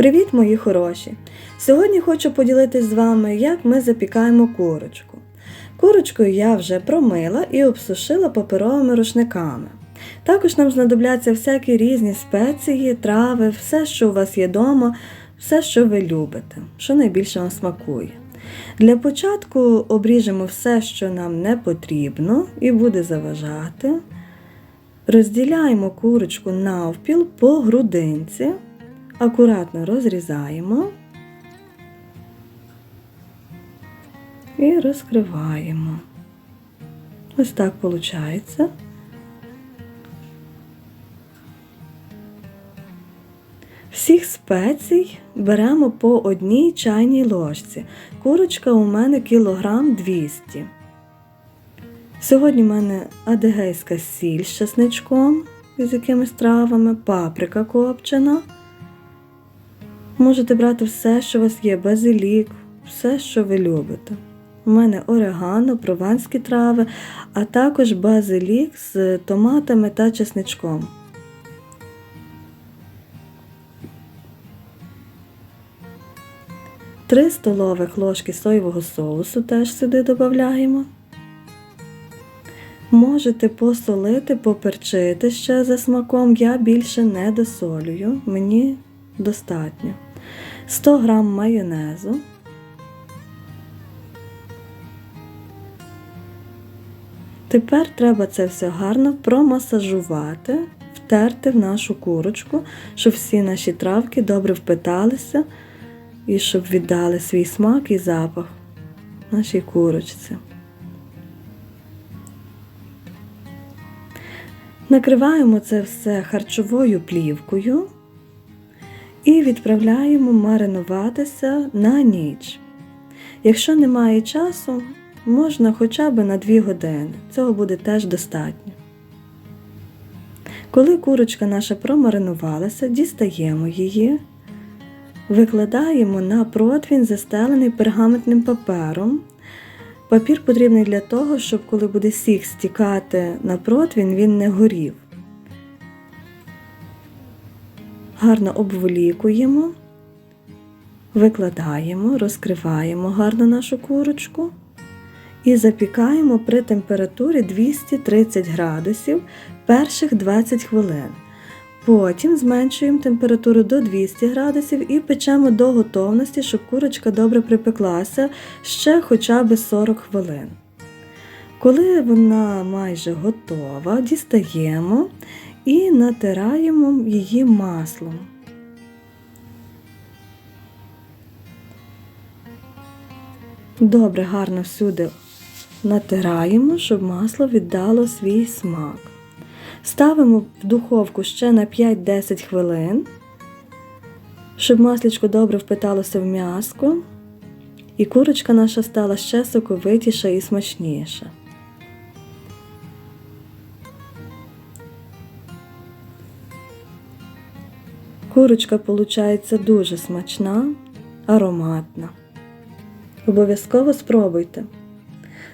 Привіт, мої хороші! Сьогодні хочу поділитися з вами, як ми запікаємо курочку. Курочку я вже промила і обсушила паперовими рушниками. Також нам знадобляться всякі різні спеції, трави, все, що у вас є вдома, все, що ви любите, що найбільше вам смакує. Для початку обріжемо все, що нам не потрібно, і буде заважати. Розділяємо курочку навпіл по грудинці, акуратно розрізаємо і розкриваємо. Ось так виходить. Всіх спецій беремо по одній чайній ложці. Курочка у мене кілограм 200. Сьогодні в мене адегейська сіль з чесничком з якимись травами, паприка копчена. Можете брати все, що у вас є, базилік, все, що ви любите. У мене орегано, прованські трави, а також базилік з томатами та чесничком. Три столових ложки соєвого соусу теж сюди додаємо. Можете посолити, поперчити ще за смаком. Я більше не досолюю, мені достатньо. 100 г майонезу. Тепер треба це все гарно промасажувати, втерти в нашу курочку, щоб всі наші травки добре впиталися і щоб віддали свій смак і запах нашій курочці. Накриваємо це все харчовою плівкою і відправляємо маринуватися на ніч. Якщо немає часу, можна хоча б на 2 години. Цього буде теж достатньо. Коли курочка наша промаринувалася, дістаємо її, викладаємо на противень, застелений пергаментним папером. Папір потрібний для того, щоб коли буде сік стікати на противень, він не горів. Гарно обволікуємо, викладаємо, розкриваємо гарно нашу курочку і запікаємо при температурі 230 градусів перших 20 хвилин. Потім зменшуємо температуру до 200 градусів і печемо до готовності, щоб курочка добре припеклася ще хоча б 40 хвилин. Коли вона майже готова, дістаємо і натираємо її маслом. Добре, гарно всюди натираємо, щоб масло віддало свій смак. Ставимо в духовку ще на 5-10 хвилин, щоб масличко добре впиталося в м'яско, і курочка наша стала ще соковитіша і смачніша. Курочка виходить дуже смачна, ароматна. Обов'язково спробуйте.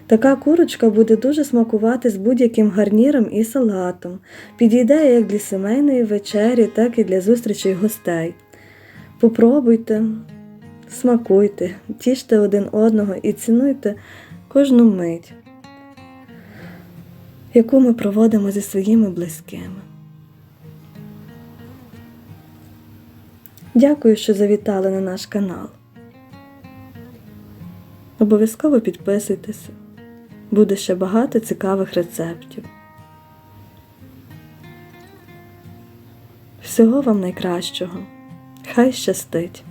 Така курочка буде дуже смакувати з будь-яким гарніром і салатом. Підійде як для сімейної вечері, так і для зустрічей гостей. Попробуйте, смакуйте, тіште один одного і цінуйте кожну мить, яку ми проводимо зі своїми близькими. Дякую, що завітали на наш канал. Обов'язково підписуйтеся. Буде ще багато цікавих рецептів. Всього вам найкращого. Хай щастить!